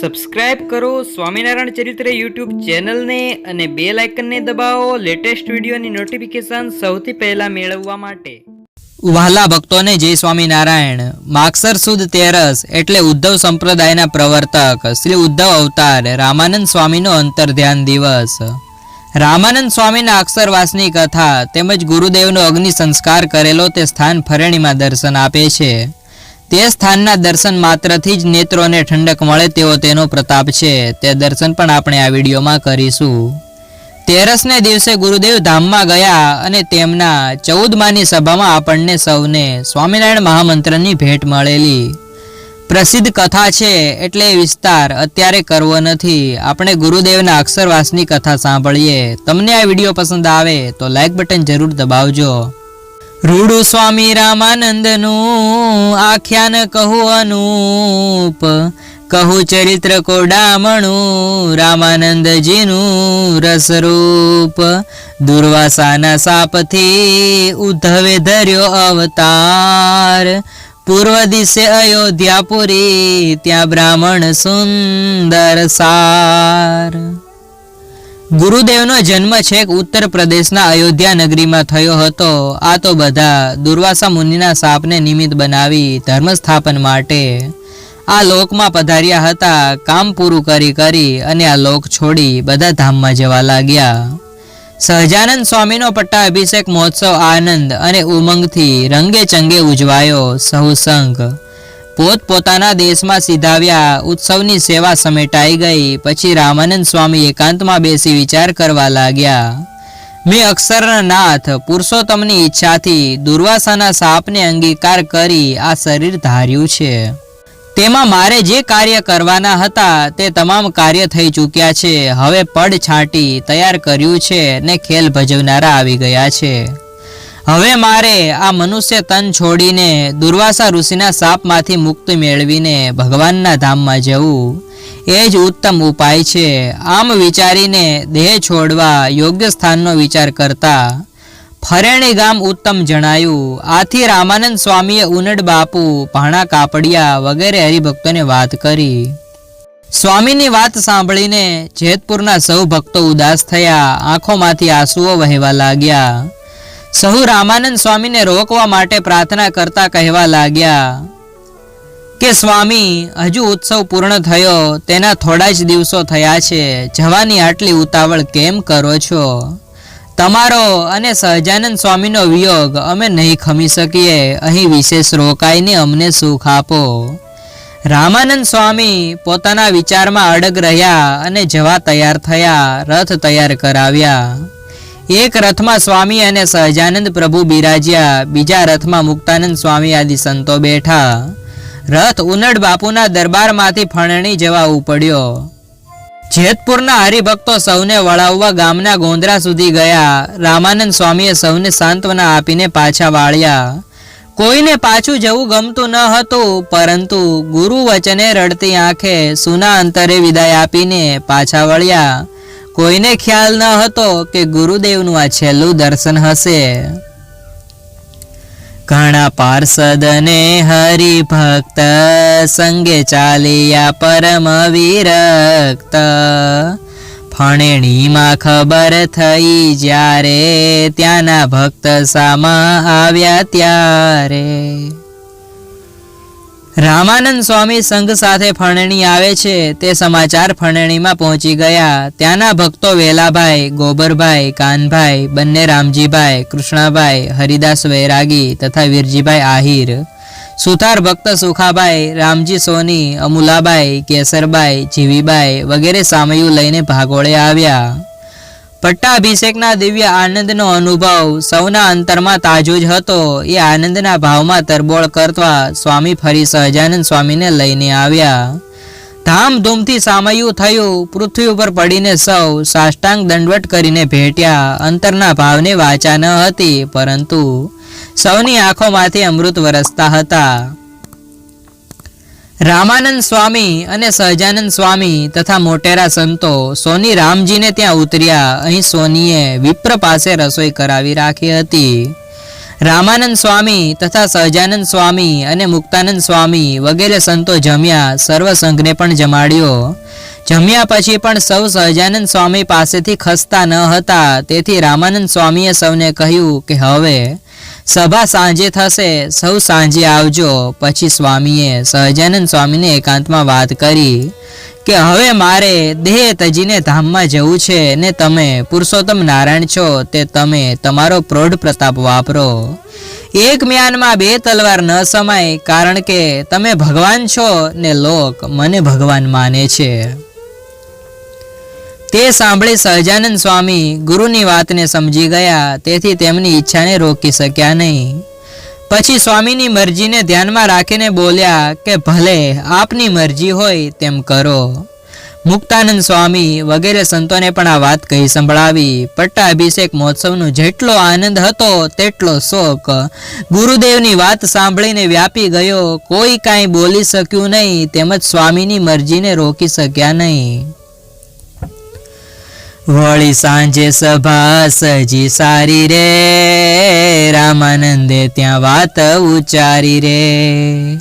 Subscribe કરો સ્વામિનારાયણ ચરિત્ર YouTube ચેનલને અને બે લાઇકનને દબાવો લેટેસ્ટ વિડીયોની નોટિફિકેશન સૌથી પહેલા મેળવવા માટે. વહાલા ભક્તોને જય સ્વામિનારાયણ. માક્ષર સુદ તેરસ એટલે ઉદ્ધવ સંપ્રદાયના પ્રવર્તક શ્રી ઉદ્ધવ અવતાર રામાનંદ સ્વામીનો અંતર્ધ્યાન દિવસ. રામાનંદ સ્વામીના અક્ષરવાસની કથા તેમજ ગુરુદેવનો અગ્નિ સંસ્કાર કરેલો તે સ્થાન ફરેણીમાં દર્શન આપે છે. તે સ્થાનના દર્શન માત્રથી જ નેત્રોને ઠંડક મળે તેવો તેનો પ્રતાપ છે. તે દર્શન પણ આપણે આ વિડીયોમાં કરીશું. તેરસને દિવસે ગુરુદેવ ધામમાં ગયા અને તેમના ચૌદમાની સભામાં આપણને સૌને સ્વામિનારાયણ મહામંત્રની ભેટ મળેલી. પ્રસિદ્ધ કથા છે એટલે એ વિસ્તાર અત્યારે કરવો નથી. આપણે ગુરુદેવના અક્ષરવાસની કથા સાંભળીએ. તમને આ વીડિયો પસંદ આવે તો લાઇક બટન જરૂર દબાવજો. રૂડુ સ્વામી રામાનંદનું આખ્યાન કહું અનુપ, કહું ચરિત્ર કોડામણું રામાનંદજીનું રસરૂપ. દુર્વાસાના સાપથી ઉદ્ધવે ધર્યો અવતાર. પૂર્વ દિશે અયોધ્યાપુરી ત્યાં બ્રાહ્મણ સુંદર સાર. ગુરુદેવનો જન્મ છેક ઉત્તર પ્રદેશના અયોધ્યા નગરીમાં થયો હતો. આ તો બધા દુર્વાસા મુનિના સાપને નિમિત્ત બનાવી ધર્મ સ્થાપન માટે આ લોકમાં પધાર્યા હતા. કામ પૂરું કરી કરી અને આ લોક છોડી બધા ધામમાં જવા લાગ્યા. સહજાનંદ સ્વામીનો પટ્ટાભિષેક મહોત્સવ આનંદ અને ઉમંગથી રંગે ચંગે ઉજવાયો સહુ સંઘ પોત પોતાના દેશમાં સીધાવ્યા. ઉત્સવની સેવા સમેટાઈ ગઈ. પછી રામાનંદ સ્વામી એકાંતમાં બેસી વિચાર કરવા લાગ્યા. મેં અક્ષરના નાથ, પુરુષોત્તમની ઈચ્છાથી દુર્વાસાના સાપને અંગીકાર કરી આ શરીર ધાર્યું છે. તેમાં મારે જે કાર્ય કરવાના હતા તે તમામ કાર્ય થઈ ચૂક્યા છે. હવે પડ છાંટી તૈયાર કર્યું છે ને ખેલ ભજવનારા આવી ગયા છે. હવે મારે આ મનુષ્ય તન છોડીને દુર્વાસા ઋષિના સાપમાંથી મુક્તિ મેળવીને ભગવાનના ધામમાં જવું, એ જ ઉત્તમ ઉપાય છે. આમ વિચારીને દેહ છોડવા યોગ્ય સ્થાનનો વિચાર કરતા ફરેણી ગામ ઉત્તમ જણાયું. આથી રામાનંદ સ્વામીએ ઉનડ બાપુ, ભાણા કાપડિયા વગેરે હરિભક્તોને વાત કરી. સ્વામીની વાત સાંભળીને જેતપુરના સૌ ભક્તો ઉદાસ થયા, આંખોમાંથી આંસુઓ વહેવા લાગ્યા. સહુ રામાનંદ સ્વામીને રોકવા માટે પ્રાર્થના કરતા કહેવા લાગ્યા કે, સ્વામી, હજુ ઉત્સવ પૂર્ણ થયો. તેના થોડા જ દિવસો થયા છે. જવાની આટલી ઉતાવળ કેમ કરો છો? તમારો અને સહજાનંદ સ્વામીનો વિયોગ અમે નહીં ખમી શકીએ. અહીં વિશેષ રોકાઈને અમને સુખ આપો. રામાનંદ સ્વામી પોતાના વિચારમાં અડગ રહ્યા અને જવા તૈયાર થયા, રથ તૈયાર કરાવ્યા. એક રથમાં સ્વામી અને સહજાનંદ પ્રભુ બિરાજ્યા. બીજા રથમાં મુક્તાનંદ સ્વામી આદિ સંતો બેઠા. રથ ઉનડ બાપુના દરબારમાંથી ફણણી જવા ઉપડ્યો. જેતપુરના હરિભક્તો સૌને વળાવવા ગામના ગોંદરા સુધી ગયા. રામાનંદ સ્વામીએ સૌને સાંત્વના આપીને પાછા વાળ્યા. કોઈને પાછું જવું ગમતું ન હતું, પરંતુ ગુરુ વચને રડતી આંખે સુના અંતરે વિદાય આપીને પાછા વળ્યા. કોઈને ખ્યાલ ન હતો કે ગુરુદેવનું આ છેલ્લું દર્શન હશે. ઘણા પાર્ષદ ને હરિભક્ત સંગે ચાલ્યા પરમ વિરક્ત. ફણેણીમાં ખબર થઈ જ્યારે ત્યાંના ભક્ત સામા આવ્યા ત્યારે રામાનંદ સ્વામી સંઘ સાથે ફણણી આવે છે. તે સમાચાર ફણણીમાં પહોંચી ગયા. ત્યાંના ભક્તો વેલાભાઈ, ગોબરભાઈ, કાનભાઈ, બંને રામજીભાઈ, કૃષ્ણાભાઈ, હરિદાસ વૈરાગી તથા વીરજીભાઈ આહિર. સુથાર ભક્ત સુખાભાઈ, રામજી સોની, અમુલાબાઈ, કેસરબાઈ, જીવીબાઈ વગેરે સામયું લઈને ભાગોળે આવ્યા. પટ્ટાભિષેકના દિવ્ય આનંદનો અનુભવ સૌના અંતરમાં તાજો જ હતો. એ આનંદના ભાવમાં તરબોળ કરતા સ્વામી ફરી સહજાનંદ સ્વામીને લઈને આવ્યા. ધામધૂમથી સામયું થયું. પૃથ્વી ઉપર પડીને સૌ સાષ્ટાંગ દંડવટ કરીને ભેટ્યા. અંતરના ભાવને વાચા ન હતી, પરંતુ સૌની આંખોમાંથી અમૃત વરસતા હતા. રામાનંદ સ્વામી અને સહજાનંદ સ્વામી તથા મોટેરા સંતો સોની રામજીને ત્યાં ઉતર્યા. અહીં સોનીએ વિપ્ર પાસે રસોઈ કરાવી રાખી હતી. રામાનંદ સ્વામી તથા સહજાનંદ સ્વામી અને મુક્તાનંદ સ્વામી વગેરે સંતો જમ્યા. સર્વ સંઘને પણ જમાડ્યો. જમ્યા પછી પણ સૌ સહજાનંદ સ્વામી પાસેથી ખસતા ન હતા. તેથી રામાનંદ સ્વામીએ સૌને કહ્યું કે હવે સભા સાંજે થશે. સૌ સાંજે આવજો. પછી સ્વામીએ, સહજાનંદ સ્વામીને એકાંતમાં વાત કરી કે, હવે મારે દેહ તજીને ધામમાં જવું છે ને તમે પુરુષોત્તમ નારાયણ છો, તે તમે તમારો પ્રૌઢ પ્રતાપ વાપરો. એક મ્યાનમાં બે તલવાર ન સમાય, કારણ કે તમે ભગવાન છો ને લોક મને ભગવાન માને છે. તે સાંભળી સહજાનંદ સ્વામી ગુરુની વાતને સમજી ગયા. તેથી તેમની ઈચ્છાને રોકી શક્યા નહીં. પછી સ્વામીની મરજીને ધ્યાનમાં રાખીને બોલ્યા કે, ભલે આપની મરજી હોય તેમ કરો. મુક્તાનંદ સ્વામી વગેરે સંતોને પણ આ વાત કહી સંભળાવી. પટ્ટા અભિષેક મહોત્સવનો જેટલો આનંદ હતો તેટલો શોક. ગુરુદેવની વાત સાંભળીને વ્યાપી ગયો. કોઈ કાંઈ બોલી શક્યું નહીં, તેમજ સ્વામીની મરજીને રોકી શક્યા નહીં. વળી સાંજે સભા સજી સારી રે. રામાનંદે ત્યાં વાત ઉચ્ચારી રે.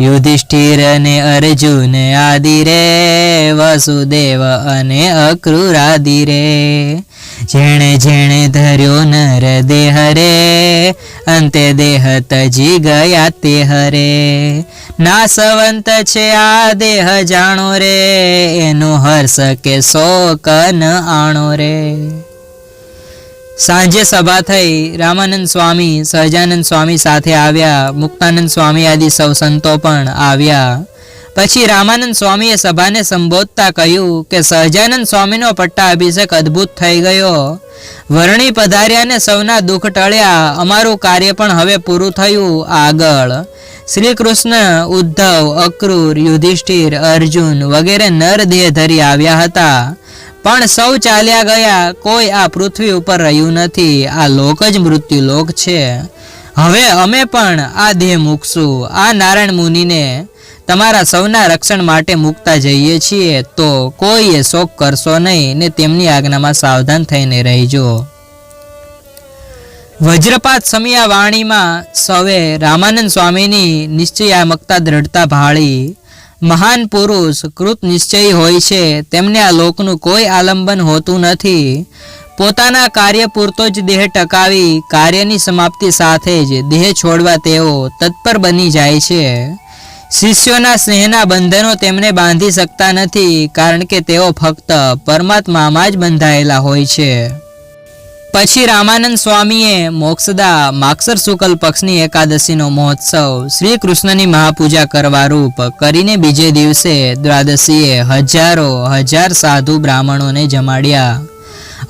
યુધિષ્ઠિર અને અર્જુન આદિ રે. વસુદેવ અને અક્રુરાદિ રે. જેણે જેણે ધર્યો નર દેહ રે, અંતે દેહ તજી ગયા તે હરે. નાસવંત છે આ દેહ જાણો રે, એનો હર્ષ કે શોક ન આણો રે. સાંજે સભા થઈ, રામાનંદ સ્વામી, સહજાનંદ સ્વામી સાથે આવ્યા, મુક્તાનંદ સ્વામી આદિ સૌ સંતો પણ આવ્યા. પછી રામાનંદ સ્વામીએ સભાને સંબોધતા કહ્યું કે સહજાનંદ સ્વામીનો પટ્ટા અભિષેક અદ્ભુત થઈ ગયો. વર્ણી પધાર્યા ને સૌના દુઃખ ટળ્યા. અમારું કાર્ય પણ હવે પૂરું થયું. આગળ. શ્રી કૃષ્ણ ઉદ્ધવ, અક્રૂર, યુધિષ્ઠિર, અર્જુન વગેરે નર દેહ ધરી આવ્યા હતા. પણ સૌ ચાલ્યા ગયા. કોઈ આ પૃથ્વી ઉપર રહ્યું નથી. આ લોક જ મૃત્યુ લોક છે. હવે અમે પણ આ દેહ મૂકશું. આ નારાયણ મુનિને તમારા સૌના રક્ષણ માટે મૂકતા જઈએ છીએ, તો કોઈએ શોક કરશો નહીં ને તેમની આજ્ઞામાં સાવધાન થઈને રહેજો. વજ્રપાત સમિયા વાણીમાં સૌએ રામાનંદ સ્વામીની નિશ્ચયામકતા દ્રઢતા ભાળી, મહાન પુરુષ કૃત નિશ્ચયી હોય છે, તેમને આ લોકનું કોઈ આલંબન હોતું નથી. પોતાના કાર્ય પૂરતો જ દેહ ટકાવી કાર્યની સમાપ્તિ સાથે જ દેહ છોડવા તેઓ તત્પર બની જાય છે. શિષ્યોના સ્નેહના બંધનો તેમને બાંધી શકતા નથી, કારણ કે તેઓ ફક્ત પરમાત્મામાં જ બંધાયેલા હોય છે. પછી રામાનંદ સ્વામીએ મોક્ષદા માક્ષર શુકલ પક્ષની એકાદશીનો મહોત્સવ શ્રી કૃષ્ણની મહાપૂજા કરવા રૂપ કરીને બીજે દિવસે દ્વાદશીએ હજારો, હજાર સાધુ બ્રાહ્મણોને જમાડ્યા.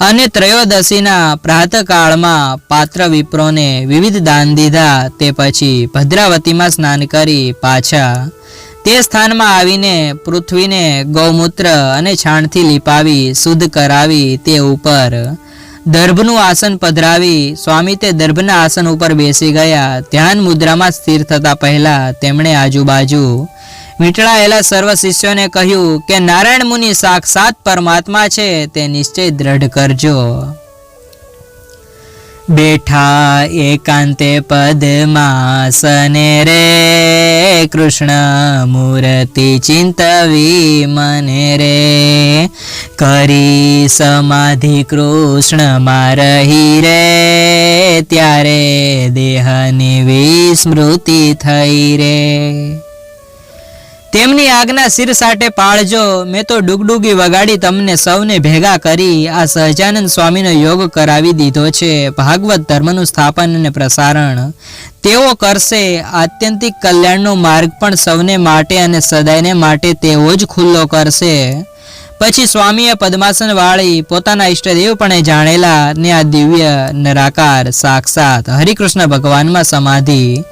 અને ત્રયોદશીના પ્રાતકાળમાં પાત્ર વિપ્રોને વિવિધ દાન દીધા, તે પછી ભદ્રાવતીમાં સ્નાન કરી પાછા તે સ્થાનમાં આવીને પૃથ્વીને ગૌમૂત્ર અને છાણથી લીપાવી, શુદ્ધ કરાવી તે ઉપર દર્ભનું આસન પધરાવી, સ્વામી તે દર્ભના આસન ઉપર બેસી ગયા. ધ્યાન મુદ્રામાં સ્થિર થતા પહેલા તેમણે આજુબાજુ વીંટળાયેલા સર્વ શિષ્યોને કહ્યું કે નારાયણ મુનિ સાક્ષાત પરમાત્મા છે, તે નિશ્ચય દ્રઢ કરજો. બેઠા એકાંતે પદમાસને રે, કૃષ્ણ મૂર્તિ ચિંતવી મને રે. કરી સમાધિ કૃષ્ણમાં રહી રે, ત્યારે દેહની વિસ્મૃતિ થઈ રે. તેમની આજ્ઞા શિર સાટે પાળજો. મેં તો ડુગડુગી વગાડી તમને સૌને ભેગા કરી આ સહજાનંદ સ્વામીનો યોગ કરાવી દીધો છે. ભાગવત ધર્મનું સ્થાપન અને પ્રસારણ. તેઓ કરશે. આત્યંતિક કલ્યાણનો માર્ગ પણ સૌને માટે અને સદાયને માટે તેઓ જ ખુલ્લો કરશે. પછી સ્વામીએ પદ્માસન વાળી પોતાના ઈષ્ટદેવ પણ જાણેલા ને આ દિવ્ય નરાકાર સાક્ષાત હરિકૃષ્ણ ભગવાનમાં સમાધિ.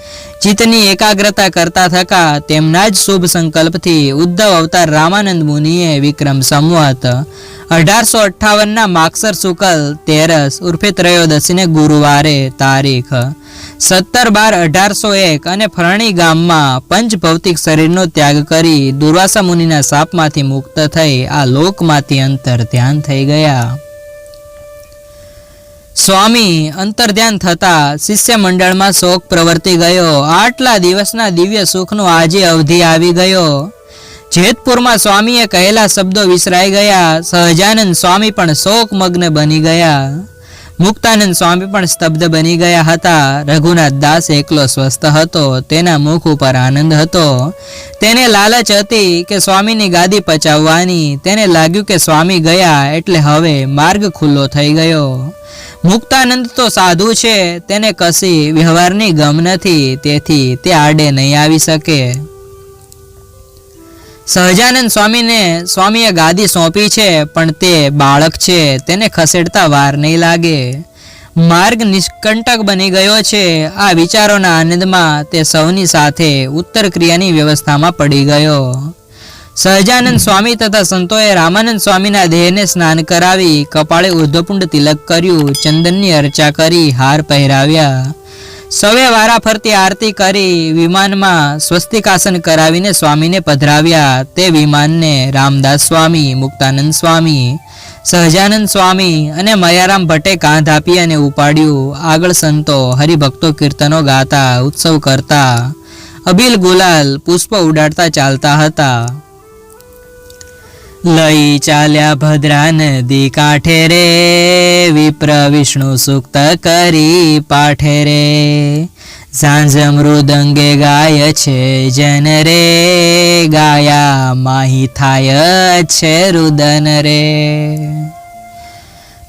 ચિત્તની એકાગ્રતા કરતા થકા તેમના જ શુભ સંકલ્પથી ઉદ્ધવ અવતાર રામાનંદ મુનિએ વિક્રમ સંવત. અઢારસો અઠ્ઠાવનના માક્ષર શુકલ તેરસ ઉર્ફે ત્રયોદશીને ગુરુવારે તારીખ. સત્તર બાર અઢારસો એક અને ફરણી ગામમાં પંચ ભૌતિક શરીરનો ત્યાગ કરી દુર્વાસા મુનિના શાપમાંથી મુક્ત થઈ આ લોકમાંથી અંતર ધ્યાન થઈ ગયા. સ્વામી, અંતર્ધ્યાન થતા શિષ્ય મંડળમાં શોક પ્રવર્તી ગયો. આટલા દિવસના દિવ્ય સુખનો આજે અવધિ આવી ગયો. જેતપુરમાં સ્વામીએ કહેલા શબ્દો વિસરાઈ ગયા. સહજાનંદ સ્વામી પણ શોકમગ્ન બની ગયા. મુક્તાનંદ સ્વામી પણ સ્તબ્ધ બની ગયા હતા. રઘુનાથ દાસ એકલો સ્વસ્થ હતો. તેના મુખ ઉપર આનંદ હતો. તેને લાલચ હતી કે સ્વામીની ગાદી પચાવવાની. તેને લાગ્યું કે સ્વામી ગયા એટલે હવે માર્ગ ખુલ્લો થઈ ગયો. મુક્તાનંદ તો સાધુ છે. તેને કશી વ્યવહારની ગમ નથી. તેથી તે આડે નહીં આવી શકે. સહજાનંદ સ્વામીને સ્વામીએ ગાદી સોંપી છે, પણ તે બાળક છે, તેને ખસેડતા વાર નહીં લાગે. માર્ગ નિષ્કંટક બની ગયો છે. આ વિચારોના આનંદમાં તે સૌની સાથે ઉત્તર ક્રિયાની વ્યવસ્થામાં પડી ગયો. સહજાનંદ સ્વામી તથા સંતોએ રામાનંદ સ્વામીના દેહને સ્નાન કરાવી, કપાળે ઉર્ધ્વપુંડ તિલક કર્યું, ચંદનની અર્ચા કરી, હાર પહેરાવ્યા. સવે વારા ફરતી આરતી કરી વિમાનમાં સ્વસ્તિકાસન કરાવીને સ્વામીને પધરાવ્યા. તે વિમાનને રામદાસ સ્વામી, મુક્તાનંદ સ્વામી, સહજાનંદ સ્વામી અને મયારામ ભટ્ટે કાંધ આપી અને ઉપાડ્યું. આગળ સંતો હરિભક્તો કીર્તનો ગાતા, ઉત્સવ કરતા. અભિલ ગુલાલ પુષ્પ ઉડાડતા ચાલતા હતા. લઈ ચાલ્યા ભદ્રા નદી કાંઠે રે, વિપ્ર વિષ્ણુ સુક્ત કરી પાઠે રે. સાંજ મૃદંગે ગાય છે જન રે, ગાયા માહી થાય છે રુદન રે.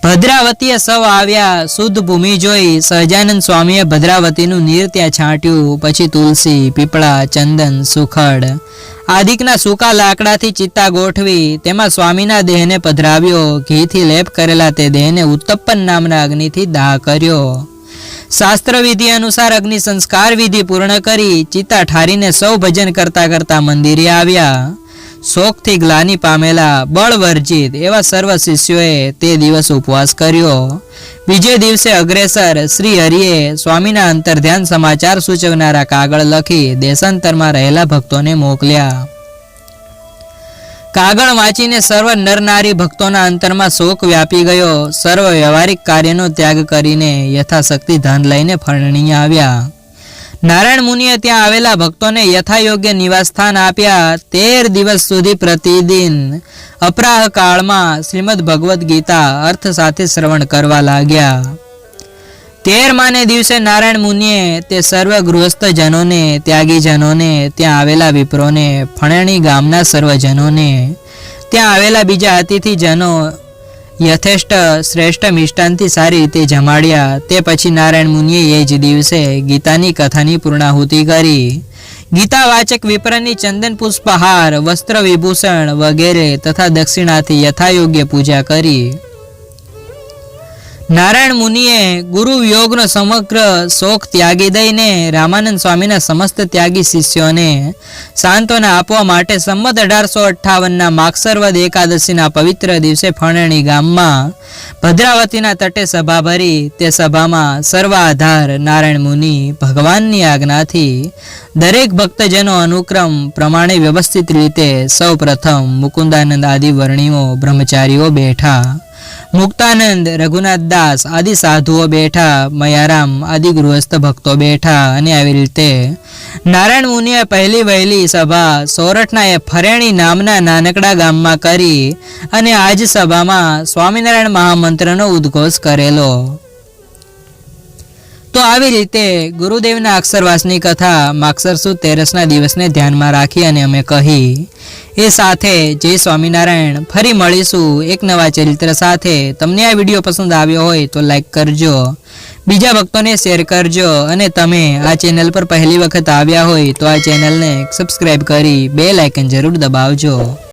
ભદ્રાવતીએ સૌ આવ્યા, શુદ્ધ ભૂમિ જોઈ, સહજાનંદ સ્વામીએ ભદ્રાવતીનું નીર ત્યાં છાંટ્યું, પછી તુલસી, પીપળા, ચંદન, સુખડ. આદિકના સૂકા લાકડાથી ચિત્તા ગોઠવી, તેમાં સ્વામીના દેહને પધરાવ્યો, ઘીથી લેપ કરેલા તે દેહને ઉત્તપ્પન નામના અગ્નિથી દાહ કર્યો. શાસ્ત્ર વિધિ અનુસાર અગ્નિ સંસ્કાર વિધિ પૂર્ણ કરી, ચિત્તા ઠારીને સૌ ભજન કરતા કરતા મંદિરે આવ્યા. શોકથી ગ્લાની પામેલા બળવર્જિત એવા સર્વ શિષ્યોએ તે દિવસ ઉપવાસ કર્યો. બીજે દિવસે અગ્રેસર શ્રી હરિએ સ્વામીના અંતર્ધ્યાન સમાચાર સૂચવનારા કાગળ લખી દેશાંતરમાં રહેલા ભક્તોને મોકલ્યા. કાગળ વાંચીને સર્વ નરનારી ભક્તોના અંતરમાં શોક વ્યાપી ગયો. સર્વ વ્યવહારિક કાર્યનો ત્યાગ કરીને યથાશક્તિ ધન લઈને ફરણી આવ્યા. નારાયણ મુનિએ ત્યાં આવેલા ભક્તોને યથાયોગ્ય નિવાસસ્થાન આપ્યા તેર દિવસ સુધી પ્રતિદિન અપરાહ કાળમાં શ્રીમદ ભગવદ્ ગીતા અર્થ સાથે શ્રવણ કરવા લાગ્યા. તેરમાને દિવસે નારાયણ મુનિએ તે સર્વ ગૃહસ્થ જનોને ત્યાગી જનોને ત્યાં આવેલા વિપ્રોને, ફણેણી ગામના સર્વજનોને, ત્યાં આવેલા બીજા અતિથિ જનો યથેષ્ટ, શ્રેષ્ઠ મિષ્ટાનથી સારી રીતે જમાડ્યા. તે પછી નારાયણ મુનિએ એ જ દિવસે ગીતાની કથાની પૂર્ણાહુતિ કરી. ગીતા વાચક વિપ્રની ચંદન પુષ્પહાર, વસ્ત્ર વિભૂષણ વગેરે તથા દક્ષિણાથી યથાયોગ્ય પૂજા કરી. નારાયણ મુનિએ ગુરુ યોગનો સમગ્ર શોક ત્યાગી દઈને રામાનંદ સ્વામીના સમસ્ત ત્યાગી શિષ્યોને સાંત્વના આપવા માટે સંમત અઢારસો અઠ્ઠાવનના માક્ષરવદ એકાદશીના પવિત્ર દિવસે ફણેણી ગામમાં ભદ્રાવતીના તટે સભા ભરી તે સભામાં સર્વ આધાર નારાયણ મુનિ ભગવાનની આજ્ઞાથી દરેક ભક્તજનો અનુક્રમ પ્રમાણે વ્યવસ્થિત રીતે સૌ પ્રથમ મુકુંદાનંદ આદિ વર્ણિઓ બ્રહ્મચારીઓ બેઠા. મુક્તાનંદ, રઘુનાથ દાસ આદિ સાધુઓ બેઠા, મયારામ આદિ ગૃહસ્થ ભક્તો બેઠા અને આવી રીતે નારાયણ મુનિએ પહેલી વહેલી સભા સોરઠના એ ફરેણી નામના નાનકડા ગામમાં કરી અને આજ સભામાં સ્વામિનારાયણ મહામંત્રનો ઉદ્ઘોષ કરેલો. તો આવી રીતે ગુરુદેવના અક્ષરવાસની કથા માક્ષર તેરસના દિવસને ધ્યાનમાં રાખી અને અમે કહી, એ સાથે જય સ્વામિનારાયણ, ફરી મળીશું એક નવા ચરિત્ર સાથે. તમને આ વીડિયો પસંદ આવ્યો હોય તો લાઈક કરજો, બીજા ભક્તોને શેર કરજો અને તમે આ ચેનલ પર પહેલી વખત આવ્યા હોય તો આ ચેનલને સબસ્ક્રાઈબ કરી બે લાઇકન જરૂર દબાવજો.